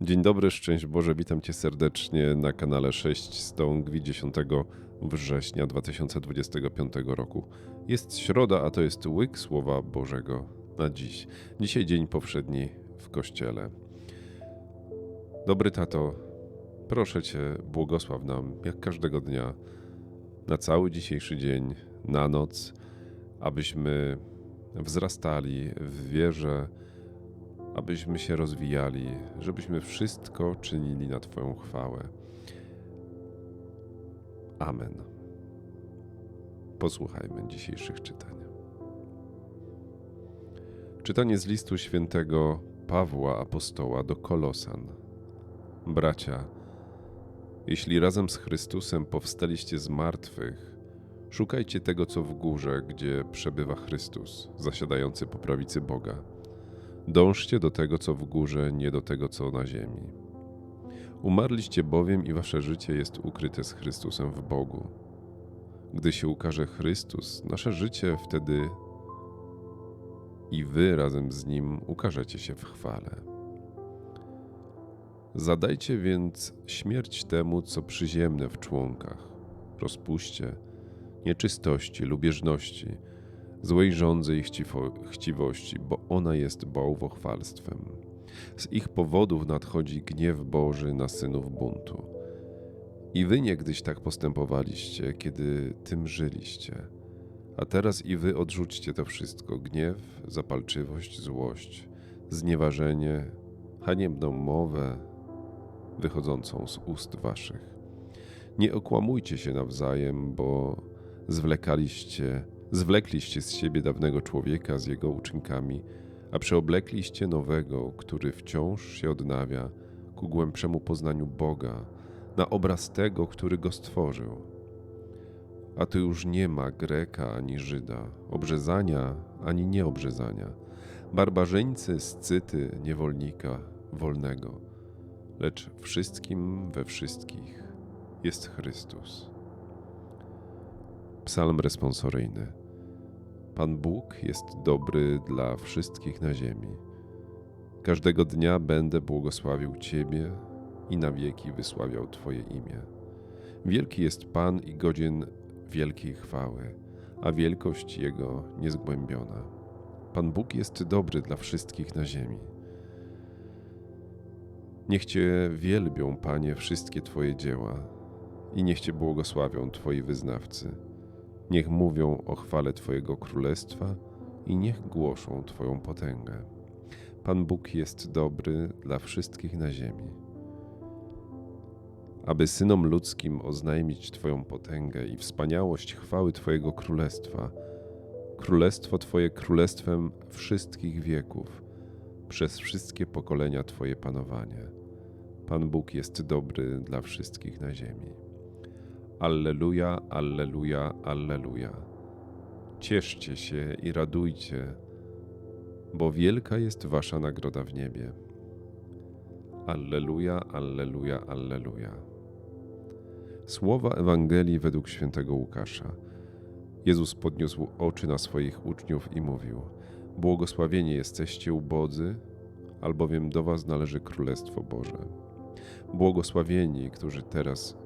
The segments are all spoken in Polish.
Dzień dobry, szczęść Boże, witam Cię serdecznie na kanale 6 Stągwi 10 września 2025 roku. Jest środa, a to jest łyk Słowa Bożego na dziś. Dzisiaj dzień powszedni w Kościele. Dobry tato, proszę Cię, błogosław nam, jak każdego dnia, na cały dzisiejszy dzień, na noc, abyśmy wzrastali w wierze, abyśmy się rozwijali, żebyśmy wszystko czynili na Twoją chwałę. Amen. Posłuchajmy dzisiejszych czytań. Czytanie z listu świętego Pawła Apostoła do Kolosan. Bracia, jeśli razem z Chrystusem powstaliście z martwych, szukajcie tego, co w górze, gdzie przebywa Chrystus, zasiadający po prawicy Boga. Dążcie do tego, co w górze, nie do tego, co na ziemi. Umarliście bowiem i wasze życie jest ukryte z Chrystusem w Bogu. Gdy się ukaże Chrystus, nasze życie wtedy i wy razem z Nim ukażecie się w chwale. Zadajcie więc śmierć temu, co przyziemne w członkach, rozpuście, nieczystości, lubieżności, złej żądzy i chciwo, chciwości, bo ona jest bałwochwalstwem. Z ich powodów nadchodzi gniew Boży na synów buntu. I wy niegdyś tak postępowaliście, kiedy tym żyliście. A teraz i wy odrzućcie to wszystko: gniew, zapalczywość, złość, znieważenie, haniebną mowę wychodzącą z ust waszych. Nie okłamujcie się nawzajem, bo zwlekaliście Zwlekliście z siebie dawnego człowieka z jego uczynkami, a przeoblekliście nowego, który wciąż się odnawia ku głębszemu poznaniu Boga, na obraz tego, który go stworzył. A tu już nie ma Greka ani Żyda, obrzezania ani nieobrzezania, barbarzyńcy, scyty, niewolnika, wolnego, lecz wszystkim we wszystkich jest Chrystus. Psalm responsoryjny. Pan Bóg jest dobry dla wszystkich na ziemi. Każdego dnia będę błogosławił Ciebie i na wieki wysławiał Twoje imię. Wielki jest Pan i godzien wielkiej chwały, a wielkość Jego niezgłębiona. Pan Bóg jest dobry dla wszystkich na ziemi. Niech Cię wielbią, Panie, wszystkie Twoje dzieła i niech Cię błogosławią Twoi wyznawcy Niech mówią o chwale Twojego królestwa i niech głoszą Twoją potęgę. Pan Bóg jest dobry dla wszystkich na ziemi. Aby synom ludzkim oznajmić Twoją potęgę i wspaniałość chwały Twojego królestwa, królestwo Twoje królestwem wszystkich wieków, przez wszystkie pokolenia Twoje panowanie. Pan Bóg jest dobry dla wszystkich na ziemi. Alleluja, Alleluja, Alleluja. Cieszcie się i radujcie, bo wielka jest wasza nagroda w niebie. Alleluja, Alleluja, Alleluja. Słowa Ewangelii według świętego Łukasza. Jezus podniósł oczy na swoich uczniów i mówił: Błogosławieni jesteście ubodzy, albowiem do was należy Królestwo Boże. Błogosławieni, którzy teraz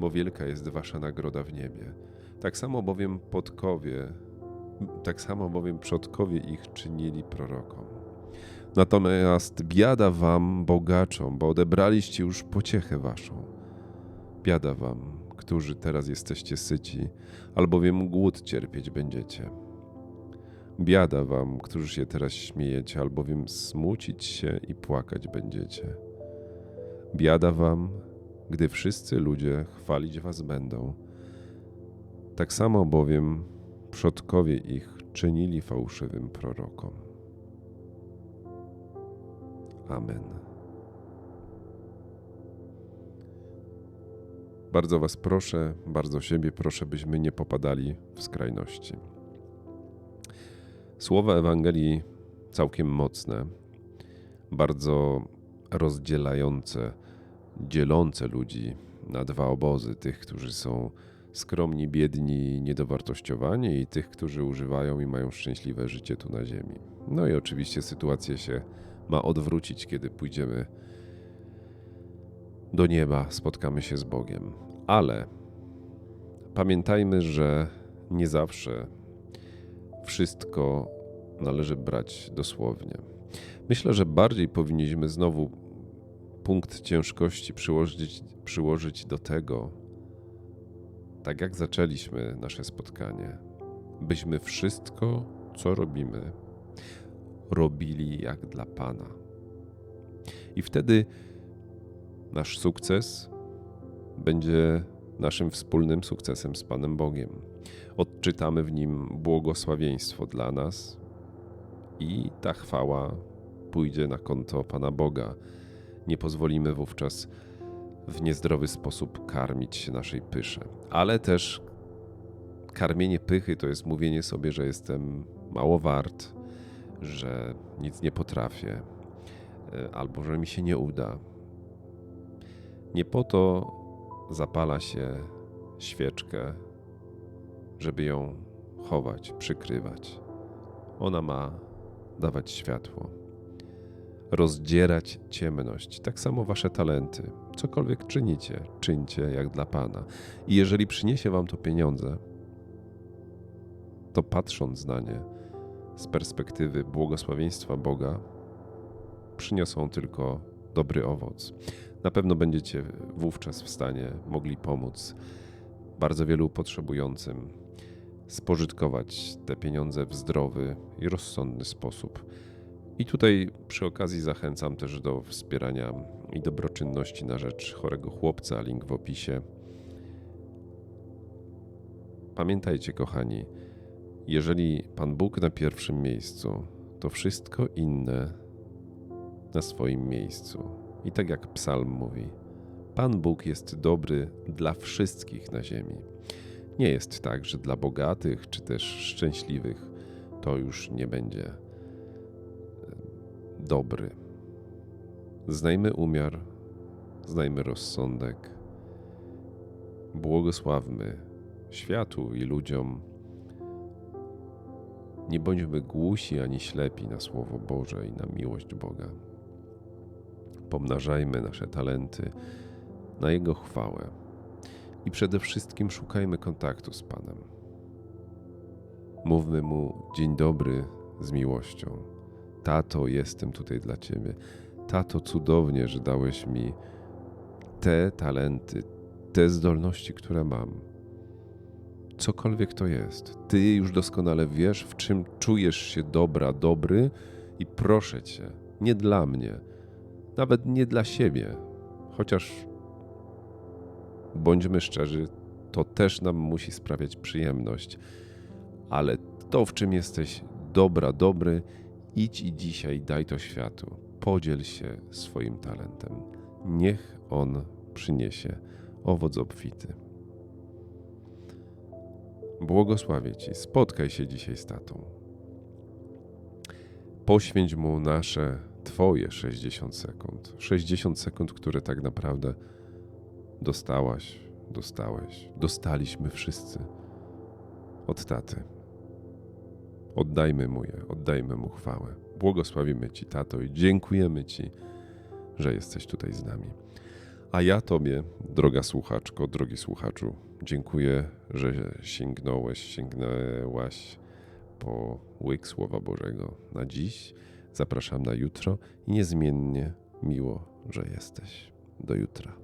bo wielka jest wasza nagroda w niebie. Tak samo bowiem podkowie, tak samo bowiem przodkowie ich czynili prorokom. Natomiast biada wam, bogaczom, bo odebraliście już pociechę waszą. Biada wam, którzy teraz jesteście syci, albowiem głód cierpieć będziecie. Biada wam, którzy się teraz śmiejecie, albowiem smucić się i płakać będziecie. Biada wam, gdy wszyscy ludzie chwalić was będą. Tak samo bowiem przodkowie ich czynili fałszywym prorokom. Amen. Bardzo Was proszę, bardzo siebie proszę, byśmy nie popadali w skrajności. Słowa Ewangelii całkiem mocne, bardzo rozdzielające, dzielące ludzi na dwa obozy: tych, którzy są skromni, biedni, niedowartościowani, i tych, którzy używają i mają szczęśliwe życie tu na Ziemi. No i oczywiście sytuacja się ma odwrócić, kiedy pójdziemy do nieba, spotkamy się z Bogiem. Ale pamiętajmy, że nie zawsze wszystko należy brać dosłownie. Myślę, że bardziej powinniśmy znowu punkt ciężkości przyłożyć, przyłożyć do tego, tak jak zaczęliśmy nasze spotkanie, byśmy wszystko, co robimy, robili jak dla Pana. I wtedy nasz sukces będzie naszym wspólnym sukcesem z Panem Bogiem. Odczytamy w nim błogosławieństwo dla nas i ta chwała pójdzie na konto Pana Boga. Nie pozwolimy wówczas w niezdrowy sposób karmić się naszej pysze. Ale też karmienie pychy to jest mówienie sobie, że jestem mało wart, że nic nie potrafię, e, albo że mi się nie uda. Nie po to zapala się świeczkę, żeby ją chować, przykrywać. Ona ma dawać światło, rozdzierać ciemność. Tak samo wasze talenty. Cokolwiek czynicie, czyńcie jak dla Pana. I jeżeli przyniesie wam to pieniądze, to patrząc na nie z perspektywy błogosławieństwa Boga, przyniosą tylko dobry owoc. Na pewno będziecie wówczas w stanie mogli pomóc bardzo wielu potrzebującym spożytkować te pieniądze w zdrowy i rozsądny sposób. I tutaj przy okazji zachęcam też do wspierania i dobroczynności na rzecz chorego chłopca, link w opisie. Pamiętajcie, kochani, jeżeli Pan Bóg na pierwszym miejscu, to wszystko inne na swoim miejscu. I tak jak psalm mówi, Pan Bóg jest dobry dla wszystkich na ziemi. Nie jest tak, że dla bogatych czy też szczęśliwych to już nie będzie dobry. Znajmy umiar, znajmy rozsądek, błogosławmy światu i ludziom. Nie bądźmy głusi ani ślepi na Słowo Boże i na miłość Boga. Pomnażajmy nasze talenty na Jego chwałę i przede wszystkim szukajmy kontaktu z Panem. Mówmy Mu dzień dobry z miłością. Tato, jestem tutaj dla Ciebie. Tato, cudownie, że dałeś mi te talenty, te zdolności, które mam. Cokolwiek to jest, Ty już doskonale wiesz, w czym czujesz się dobra, dobry i proszę Cię, nie dla mnie, nawet nie dla siebie, chociaż bądźmy szczerzy, to też nam musi sprawiać przyjemność, ale to, w czym jesteś dobra, dobry, idź i dzisiaj daj to światu. Podziel się swoim talentem. Niech on przyniesie owoc obfity. Błogosławię Ci. Spotkaj się dzisiaj z tatą. Poświęć mu nasze, Twoje 60 sekund. 60 sekund, które tak naprawdę dostałaś, dostałeś, dostaliśmy wszyscy od taty. Oddajmy mu je, oddajmy mu chwałę. Błogosławimy Ci, tato, i dziękujemy Ci, że jesteś tutaj z nami. A ja Tobie, droga słuchaczko, drogi słuchaczu, dziękuję, że sięgnąłeś, sięgnęłaś po łyk Słowa Bożego na dziś. Zapraszam na jutro i niezmiennie miło, że jesteś. Do jutra.